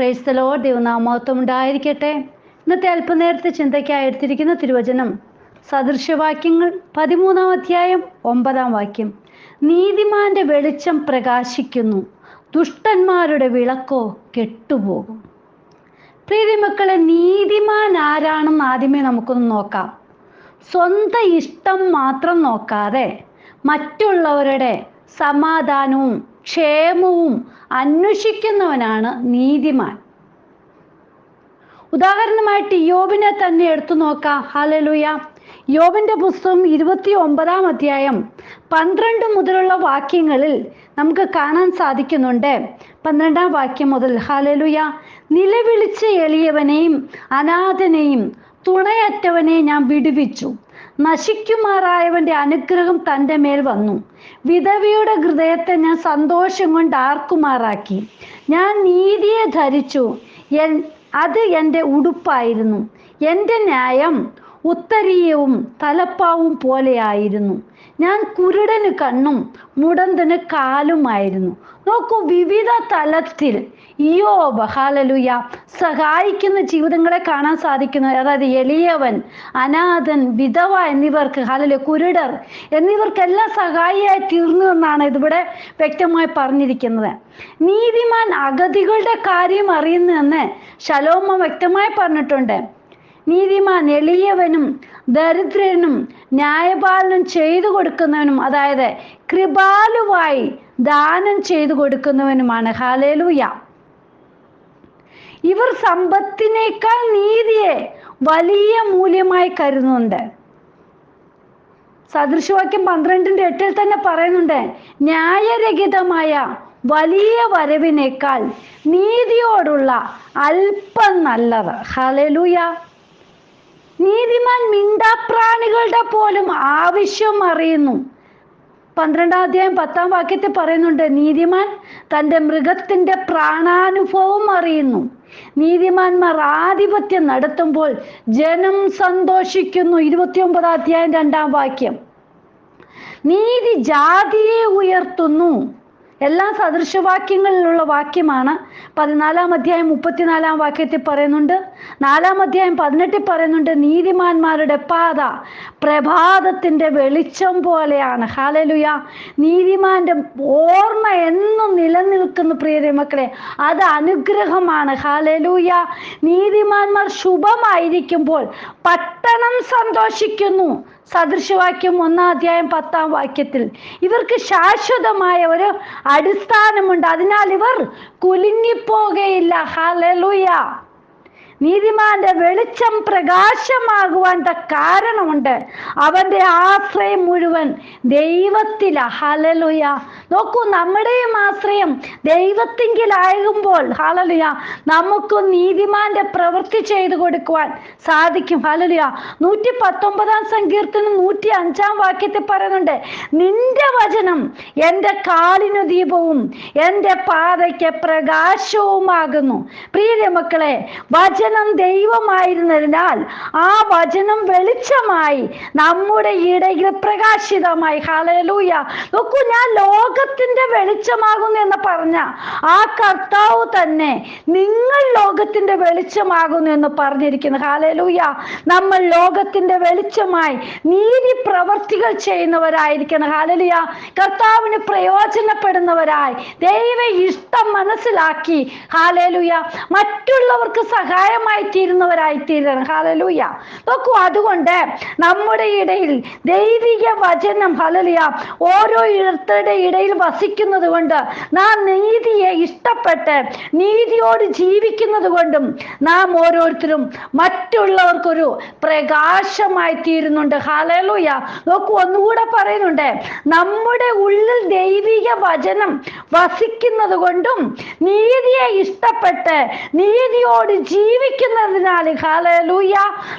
പ്രൈസ്തലോ ദൈവനാമത്വം ഉണ്ടായിരിക്കട്ടെ. ഇന്നത്തെ അല്പനേരത്തെ ചിന്തയ്ക്കായി എടുത്തിരിക്കുന്ന തിരുവചനം സദൃശവാക്യങ്ങൾ പതിമൂന്നാം അധ്യായം ഒമ്പതാം വാക്യം. നീതിമാന്റെ വെളിച്ചം പ്രകാശിക്കുന്നു ദുഷ്ടന്മാരുടെ വിളക്കോ കെട്ടുപോകും. പ്രീതി മക്കളെ നീതിമാൻ ആരാണെന്ന് ആദ്യമേ നമുക്കൊന്ന് നോക്കാം. സ്വന്തം ഇഷ്ടം മാത്രം നോക്കാതെ മറ്റുള്ളവരുടെ സമാധാനവും ക്ഷേമവും അന്വേഷിക്കുന്നവനാണ് നീതിമാൻ. ഉദാഹരണമായിട്ട് യോബിനെ തന്നെ എടുത്തു നോക്കാം. ഹാലലുയ യോബിന്റെ പുസ്തകം ഇരുപത്തി ഒമ്പതാം അധ്യായം പന്ത്രണ്ട് മുതലുള്ള വാക്യങ്ങളിൽ നമുക്ക് കാണാൻ സാധിക്കുന്നുണ്ട്. പന്ത്രണ്ടാം വാക്യം മുതൽ ഹാലലുയ നിലവിളിച്ച് എളിയവനെയും അനാഥനെയും തുണയറ്റവനെ ഞാൻ വിടുവിച്ചു. നശിക്കുമാറായവന്റെ അനുഗ്രഹം തന്റെ മേൽ വന്നു. വിധവയുടെ ഹൃദയത്തെ ഞാൻ സന്തോഷം കൊണ്ട് ആർക്കുമാറാക്കി. ഞാൻ നീതിയെ ധരിച്ചു. എൻ അത് എന്റെ ഉടുപ്പായിരുന്നു. എന്റെ ന്യായം ഉത്തരീയവും തലപ്പാവും പോലെയായിരുന്നു. ഞാൻ കുരുടന് കണ്ണും മുടന്തന് കാലുമായിരുന്നു. നോക്കൂ വിവിധ തലത്തിൽ ഇയോ ബഹാലലുയ സഹായിക്കുന്ന ജീവിതങ്ങളെ കാണാൻ സാധിക്കുന്നു. അതായത് എളിയവൻ അനാഥൻ വിധവ എന്നിവർക്ക് ഹാലലു കുരുടർ എന്നിവർക്കെല്ലാം സഹായിയായി തീർന്നു എന്നാണ് ഇതിവിടെ വ്യക്തമായി പറഞ്ഞിരിക്കുന്നത്. നീതിമാൻ അഗതികളുടെ കാര്യം അറിയുന്നതെന്ന് ശലോമ വ്യക്തമായി പറഞ്ഞിട്ടുണ്ട്. നീതിമാൻ എളിയവനും ദരിദ്രനും ന്യായപാലനം ചെയ്തു കൊടുക്കുന്നവനും അതായത് കൃപാലുവായി ദാനം ചെയ്തു കൊടുക്കുന്നവനുമാണ്. ഹാലേലൂയ ഇവർ സമ്പത്തിനേക്കാൾ നീതിയെ വലിയ മൂല്യമായി കരുതുന്നുണ്ട്. സദൃശവാക്യം പന്ത്രണ്ടിന്റെ എട്ടിൽ തന്നെ പറയുന്നുണ്ട് ന്യായരഹിതമായ വലിയ വരവിനേക്കാൾ നീതിയോടുള്ള അല്പം നല്ലത് ഹലലുയ നീതിമാൻ മിണ്ടാപ്രാണികളുടെ പോലും ആവശ്യം അറിയുന്നു. പന്ത്രണ്ടാം അധ്യായം പത്താം വാക്യത്തിൽ പറയുന്നുണ്ട് നീതിമാൻ തന്റെ മൃഗത്തിന്റെ പ്രാണാനുഭവം അറിയുന്നു. നീതിമാന്മാർ ആധിപത്യം നടത്തുമ്പോൾ ജനം സന്തോഷിക്കുന്നു. ഇരുപത്തിയൊമ്പതാം അധ്യായം രണ്ടാം വാക്യം. നീതി ജാതിയെ ഉയർത്തുന്നു. എല്ലാ സദൃശവാക്യങ്ങളിലുള്ള വാക്യമാണ് പതിനാലാം അധ്യായം മുപ്പത്തിനാലാം വാക്യത്തിൽ പറയുന്നുണ്ട്. നാലാം അധ്യായം പതിനെട്ടിൽ പറയുന്നുണ്ട് നീതിമാന്മാരുടെ പാത പ്രഭാതത്തിന്റെ വെളിച്ചം പോലെയാണ്. ഹാലലുയ നീതിമാന്റെ ഓർമ്മ എന്നും നിലനിൽക്കുന്നു പ്രിയരെ മക്കളെ. അത് അനുഗ്രഹമാണ്. ഹാലലൂയ നീതിമാന്മാർ ശുഭമായിരിക്കുമ്പോൾ പട്ടണം സന്തോഷിക്കുന്നു. സദൃശവാക്യം ഒന്നാം അധ്യായം പത്താം വാക്യത്തിൽ. ഇവർക്ക് ശാശ്വതമായ ഒരു അടിസ്ഥാനമുണ്ട്. അതിനാൽ ഇവർ കുലുങ്ങിപ്പോകയില്ല. ഹലലുയ നീതിമാന്റെ വെളിച്ചം പ്രകാശമാകുവാൻ കാരണമുണ്ട്. അവന്റെ ആശ്രയം മുഴുവൻ ദൈവത്തില. ഹലലുയ നോക്കൂ നമ്മുടെയും ആശ്രയം ദൈവത്തിങ്കിലാകുമ്പോൾ ഹലലുയ നമുക്ക് നീതിമാന്റെ പ്രവൃത്തി ചെയ്തു കൊടുക്കുവാൻ സാധിക്കും. ഹലലുയ നൂറ്റി പത്തൊമ്പതാം സങ്കീർത്തനം നൂറ്റി അഞ്ചാം വാക്യത്തിൽ പറയുന്നുണ്ട് നിന്റെ വചനം എന്റെ കാലിനു ദീപവും എന്റെ പാതയ്ക്ക് പ്രകാശവുമാകുന്നു. പ്രിയ മക്കളെ വചനം ദൈവമായിരുന്നതിനാൽ ആ വചനം വെളിച്ചമായി നമ്മുടെ ഇടയിൽ പ്രകാശിതമായി. ഹാലലൂയ നോക്കൂ ഞാൻ ലോകത്തിന്റെ വെളിച്ചമാകുന്നു എന്ന് പറഞ്ഞ ആ കർത്താവ് തന്നെ നിങ്ങൾ ലോകത്തിന്റെ വെളിച്ചമാകുന്നു എന്ന് പറഞ്ഞിരിക്കുന്നു. ഹാലലൂയ നമ്മൾ ലോകത്തിന്റെ വെളിച്ചമായി നീതി പ്രവർത്തികൾ ചെയ്യുന്നവരായിരിക്കണം. ഹാലലിയ കർത്താവിന് പ്രയോജനപ്പെടുന്നവരായി ദൈവ ഇഷ്ടം മനസ്സിലാക്കി. ഹാലലുയ മറ്റുള്ളവർക്ക് സഹായമായി തീരുന്നവരായി തീരണം ഹാലലൂയ നോക്കൂ അതുകൊണ്ട് നമ്മുടെ ഇടയിൽ ദൈവിക വചനം ഹലലിയ ഓരോ ഇടത്തരുടെ ഇടയിൽ വസിക്കുന്നത് കൊണ്ട് നാം നീതിയെ ഇഷ്ടപ്പെട്ട് നീതിയോട് ജീവിക്കുന്നത് കൊണ്ടും നാം ഓരോരുത്തരും മറ്റുള്ളവർക്കൊരു പ്രകാശമായി തീരുന്നുണ്ട് ഹാലലൂയ നോക്കൂ ഒന്നുകൂടെ പറയുന്നുണ്ട്. നമ്മുടെ ഉള്ളിൽ ദൈവിക വചനം വസിക്കുന്നത് കൊണ്ടും നീതിയെ ഇഷ്ടപ്പെട്ട് നീതിയോട് ജീവിക്കുന്നതിനാൽ ഹാലലൂയ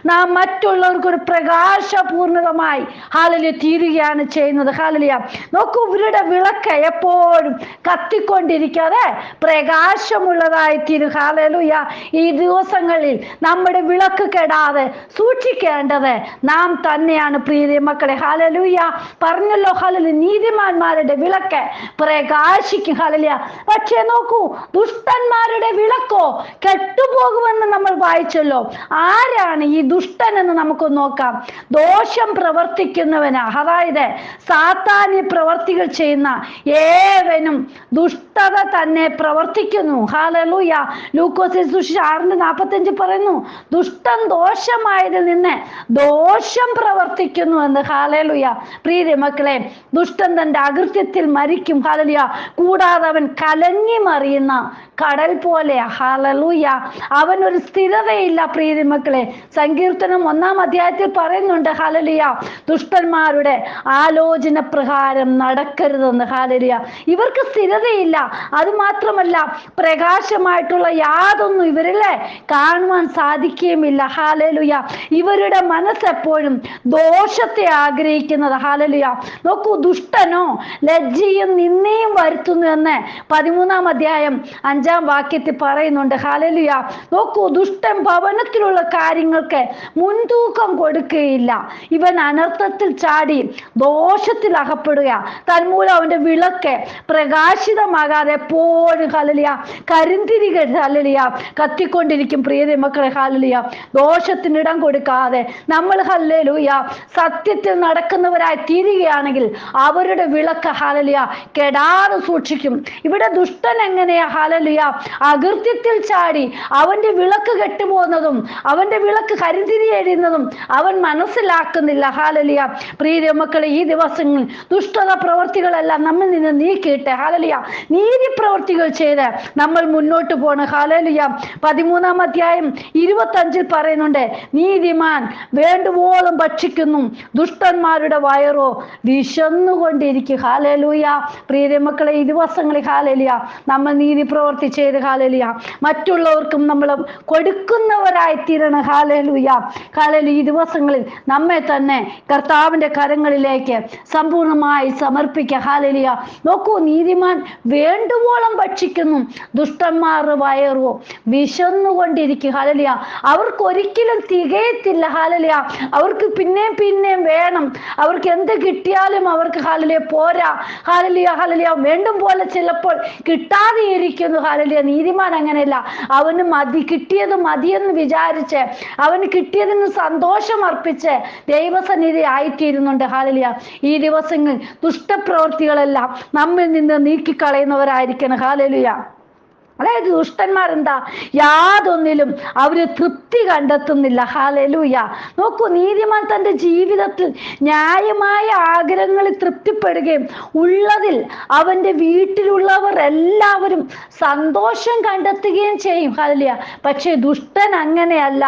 നാം മറ്റുള്ളവർക്ക് ഒരു പ്രകാശപൂർണമായി ഹാലലിയ തീരുകയാണ് ചെയ്യുന്നത്. ഹാലലിയ നോക്കൂ ഇവരുടെ വിളക്ക് എപ്പോഴും കത്തിക്കൊണ്ടിരിക്കാതെ പ്രകാശമുള്ളതായി തീരും. ഹാലലൂയ ഈ ദിവസങ്ങളിൽ നമ്മുടെ വിളക്ക് കെടാതെ സൂക്ഷിക്കേണ്ടത് നാം തന്നെയാണ് പ്രീതി മക്കളെ. ഹാലലൂയ പറഞ്ഞല്ലോ ഹാലലി നീതിമാന്മാരുടെ വിളക്ക് പ്രകാശിക്കും. ഹാലലിയ പക്ഷേ നോക്കൂ ദുഷ്ടന്മാരുടെ വിളക്കോ കെട്ടുപോകുമെന്ന് നമ്മൾ വായിച്ചല്ലോ. ആരാണ് ഈ ദുഷ്ടൻ എന്ന് നമുക്ക് നോക്കാം. ദോഷം പ്രവർത്തിക്കുന്നവന്. അതായത് സാത്താനി പ്രവർത്തികൾ ചെയ്യുന്ന ഏവനും ദുഷ്ടത തന്നെ പ്രവർത്തിക്കുന്നു. ഹാലലൂയ ലൂക്കോസിൽ സുശി ആറിന്റെ നാൽപ്പത്തഞ്ച് പറയുന്നു ദുഷ്ടൻ ദോഷമായതിൽ നിന്ന് ദോഷം പ്രവർത്തിക്കുന്നു എന്ന്. ഹാലലുയ പ്രീതി മക്കളെ ദുഷ്ടൻ തന്റെ അകൃത്യത്തിൽ മരിക്കും. ഹാലലുയ കൂടാതെ അവൻ കലങ്ങി മറിയുന്ന കടൽ പോലെ. ഹാലലൂയ അവൻ ഒരു സ്ഥിരതയില്ല പ്രീതി മക്കളെ. സങ്കീർത്തനം ഒന്നാം അധ്യായത്തിൽ പറയുന്നുണ്ട് ഹാലലിയ ദുഷ്ടന്മാരുടെ ആലോചന പ്രകാരം നടക്കരുതെന്ന്. ഹാലലിയ ഇവർക്ക് സ്ഥിരതയില്ല. അത് മാത്രമല്ല പ്രകാശമായിട്ടുള്ള യാതൊന്നും ഇവരിലെ കാണുവാൻ സാധിക്കുകയുമില്ല. ഹാലലുയ ഇവരുടെ മനസ്സെപ്പോഴും ദോഷത്തെ ആഗ്രഹിക്കുന്നത്. ഹാലലുയ നോക്കൂ ദുഷ്ടനോ ലജ്ജയും നിന്നയും വരുത്തുന്നു എന്ന് പതിമൂന്നാം അധ്യായം അഞ്ചാം വാക്യത്തിൽ പറയുന്നുണ്ട്. ഹലലിയ നോക്കൂ ദുഷ്ടൻ ഭവനത്തിലുള്ള കാര്യങ്ങൾക്ക് മുൻതൂക്കം കൊടുക്കുകയില്ല. ഇവൻ അനർത്ഥത്തിൽ ചാടി ദോഷത്തിൽ അകപ്പെടുക തന്മൂലം അവന്റെ വിളക്ക് പ്രകാശിതമാകാതെ എപ്പോഴും ഹലലിയ കരിന്തിരികൾ ഹലലിയ കത്തിക്കൊണ്ടിരിക്കും. പ്രിയത മക്കളെ ഹലലിയ ദോഷത്തിനിടം കൊടുക്കാതെ നമ്മൾ ഹല്ലലൂയ സത്യത്തിൽ നടക്കുന്നവരായി തീരുകയാണെങ്കിൽ അവരുടെ വിളക്ക് ഹലലിയ കെടാതെ സൂക്ഷിക്കും. ഇവിടെ ദുഷ്ടൻ എങ്ങനെയാ ഹാലലിയ അകൃത്യത്തിൽ ചാടി അവന്റെ വിളക്ക് കെട്ടുപോകുന്നതും അവന്റെ വിളക്ക് കരിന്തിരി എഴുതുന്നതും അവൻ മനസ്സിലാക്കുന്നില്ല. ഹാലലിയ. പ്രിയ മക്കളെ ഈ ദിവസങ്ങളിൽ ദുഷ്ടത പ്രവർത്തികളെല്ലാം നമ്മിൽ നിന്ന് നീക്കിയിട്ട്. ഹാലലിയ. നീതി പ്രവർത്തികൾ ചെയ്ത് നമ്മൾ മുന്നോട്ട് പോകണം ഹാലലിയ. പതിമൂന്നാം അധ്യായം ഇരുപത്തഞ്ചിൽ പറയുന്നുണ്ട് നീതിമാൻ വേണ്ടുവോളം ഭക്ഷിക്കുന്നു. ദുഷ്ടന്മാരുടെ വയറോ വിശന്നുകൊണ്ടിരിക്കും. ഹാലലൂയ. പ്രിയ മക്കളെ ഈ ദിവസങ്ങളിൽ ഹാലലിയ നമ്മൾ നീതി പ്രവർത്തി ചെയ്ത് ഹാലലിയ മറ്റുള്ളവർക്കും നമ്മൾ കൊടുക്കുന്നവരായി തീരണം ഹാലലുയ ഹാലലു ഈ ദിവസങ്ങളിൽ നമ്മെ തന്നെ കർത്താവിന്റെ കരങ്ങളിലേക്ക് സമ്പൂർണമായി സമർപ്പിക്കുക ഹാലലിയ നോക്കൂ നീതിമാൻ വേണ്ടുവോളം ഭക്ഷിക്കുന്നു. ദുഷ്ടന്മാർ വയറോ വിശന്നുകൊണ്ടിരിക്കും ഹാലലിയ അവർക്ക് ഒരിക്കലും തികയത്തില്ല ഹാലലിയ അവർക്ക് പിന്നെയും പിന്നെയും വേണം. അവർക്ക് എന്ത് കിട്ടിയാലും അവർക്ക് ഹാലലിയ പോരാ. ഹാലലിയ ഹാലലിയ വേണ്ടും പോലെ ചിലപ്പോൾ കിട്ടാതെ ഇരിക്കുന്നു ഹാലലിയ നീതിമാൻ അങ്ങനെയല്ല. അവന് മതി കിട്ടിയത് മതിയെന്ന് വിചാരിച്ച് അവന് കിട്ടിയതിന് സന്തോഷം അർപ്പിച്ച് ദൈവസന്നിധി ആയിത്തീരുന്നുണ്ട്. ഹാലലിയ ഈ ദിവസങ്ങൾ ദുഷ്ടപ്രവൃത്തികളെല്ലാം നമ്മിൽ നിന്ന് നീക്കിക്കളയുന്നവരായിരിക്കണം. ഹാലലിയ അതായത് ദുഷ്ടന്മാർ എന്താ യാതൊന്നിലും അവർ തൃപ്തി കണ്ടെത്തുന്നില്ല. ഹാലലൂയ നോക്കൂ നീതിമാൻ തന്റെ ജീവിതത്തിൽ ന്യായമായ ആഗ്രഹങ്ങളിൽ തൃപ്തിപ്പെടുകയും ഉള്ളതിൽ അവന്റെ വീട്ടിലുള്ളവർ എല്ലാവരും സന്തോഷം കണ്ടെത്തുകയും ചെയ്യും. ഹാലലിയ പക്ഷേ ദുഷ്ടൻ അങ്ങനെയല്ല.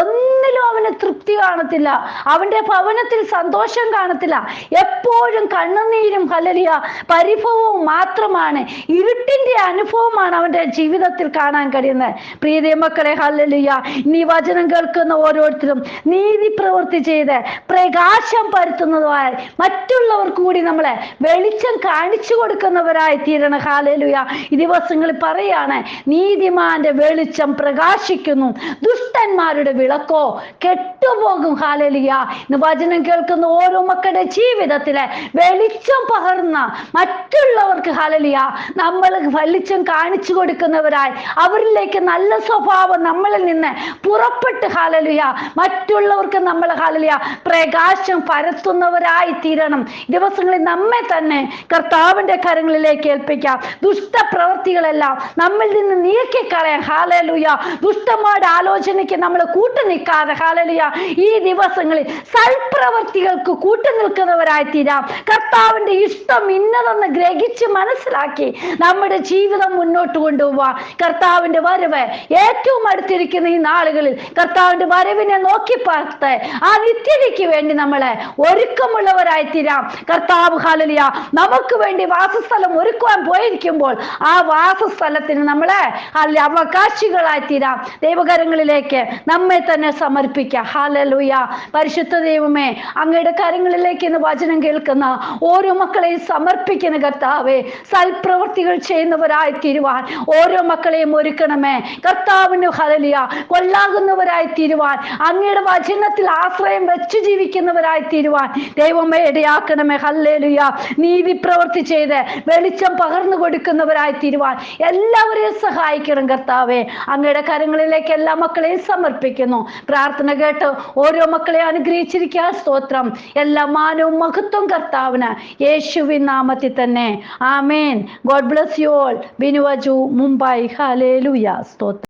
ഒന്നിലും അവന് തൃപ്തി കാണത്തില്ല. അവന്റെ ഭവനത്തിൽ സന്തോഷം കാണത്തില്ല. എപ്പോഴും കണ്ണുനീരും ഹലലിയ പരിഭവവും മാത്രമാണ്. ഇരുട്ടിന്റെ അനുഭവമാണ് അവന്റെ ജീവിതത്തിൽ കാണാൻ കഴിയുന്നത് പ്രീതി മക്കളെ ഹല്ലലിയ. നീ വചനം കേൾക്കുന്ന ഓരോരുത്തരും നീതി പ്രവൃത്തി ചെയ്ത് പ്രകാശം പരത്തുന്നതുമായി മറ്റുള്ളവർക്ക് കൂടി നമ്മളെ വെളിച്ചം കാണിച്ചു കൊടുക്കുന്നവരായി തീരണം. ഹാലലുയ ഈ ദിവസങ്ങളിൽ പറയാണ് നീതിമാന്റെ വെളിച്ചം പ്രകാശിക്കുന്നു. ദുഷ്ടന്മാരുടെ വിളക്കോ കെട്ടുപോകും. ഹാലലിയ ഇന്ന് വചനം കേൾക്കുന്ന ഓരോ മക്കളുടെ ജീവിതത്തിലെ വെളിച്ചം പകർന്ന മറ്റുള്ളവർക്ക് ഹാലലിയ നമ്മൾ വെളിച്ചം കാണിച്ചു കൊടുക്കുന്നവരായി. അവരിലേക്ക് നല്ല സ്വഭാവം നമ്മളിൽ നിന്ന് പുറപ്പെട്ട് ഹാലലുയ മറ്റുള്ളവർക്ക് നമ്മൾ ഹാലലുയ പ്രകാശം പരത്തുന്നവരായി തീരണം. ദിവസങ്ങളിൽ നമ്മെ തന്നെ കർത്താവിന്റെ കരങ്ങളിലേക്ക് ഏൽപ്പിക്കാം. ദുഷ്ടപ്രവൃത്തികളെല്ലാം നമ്മിൽ നിന്ന് നീക്കിക്കളയാം. ഹാലലുയ ദുഷ്ടമായ ആലോചനയ്ക്ക് നമ്മൾ കൂട്ടു നിൽക്കാതെ ഹാലലുയ ഈ ദിവസങ്ങളിൽ സൽപ്രവർത്തികൾക്ക് കൂട്ടു നിൽക്കുന്നവരായി തീരാം. കർത്താവിന്റെ ഇഷ്ടം ഇന്നതെന്ന് ഗ്രഹിച്ച് മനസ്സിലാക്കി നമ്മുടെ ജീവിതം മുന്നോട്ട് കൊണ്ടുപോവാം. കർത്താവിന്റെ വരവ് ഏറ്റവും അടുത്തിരിക്കുന്ന ഈ നാളുകളിൽ കർത്താവിന്റെ വരവിനെ നോക്കി പാർത്ത് ആ നിത്യതയ്ക്ക് വേണ്ടി നമ്മളെ ഒരുക്കമുള്ളവരായി തീരാം കർത്താവ് ഹാലലിയ നമുക്ക് വേണ്ടി വാസസ്ഥലം ഒരുക്കുവാൻ പോയിരിക്കുമ്പോൾ ആ വാസസ്ഥലത്തിന് നമ്മളെ അല്ല അവകാശികളായി തീരാം ദൈവകരങ്ങളിലേക്ക് നമ്മെ തന്നെ സമർപ്പിക്കാം. ഹാലലുയ പരിശുദ്ധ ദൈവമേ അങ്ങയുടെ കരങ്ങളിലേക്ക് ഇന്ന് വചനം കേൾക്കുന്ന ഓരോ മക്കളെയും സമർപ്പിക്കുന്ന കർത്താവേ സൽപ്രവൃത്തികൾ ചെയ്യുന്നവരായി തീരുവാൻ ഓരോ മക്കളെയും ഒരുക്കണമേ. കർത്താവിന് ഹലലിയ കൊള്ളാകുന്നവരായി തീരുവാൻ അങ്ങയുടെ വചനത്തിൽ ആശ്രയം വെച്ച് ജീവിക്കുന്നവരായി തീരുവാൻ ദൈവമേ ഇടയാക്കണമേ. ഹല്ലേലുയ. നീതി പ്രവൃത്തി ചെയ്ത് വെളിച്ചം പകർന്നു കൊടുക്കുന്നവരായി തീരുവാൻ എല്ലാവരെയും സഹായിക്കണം കർത്താവെ. അങ്ങയുടെ കരങ്ങളിലേക്ക് എല്ലാ മക്കളെയും സമർപ്പിക്കുന്നു. പ്രാർത്ഥന കേട്ട് ഓരോ മക്കളെ അനുഗ്രഹിച്ചിരിക്കാൻ സ്തോത്രം. എല്ലാ മാനവും മഹത്വം കർത്താവിന്. യേശുവിൻ നാമത്തിൽ തന്നെ. ആമേൻ. God bless you all. ബിനുവജു Mumbai ഹലേലുയ സ്തോത്രം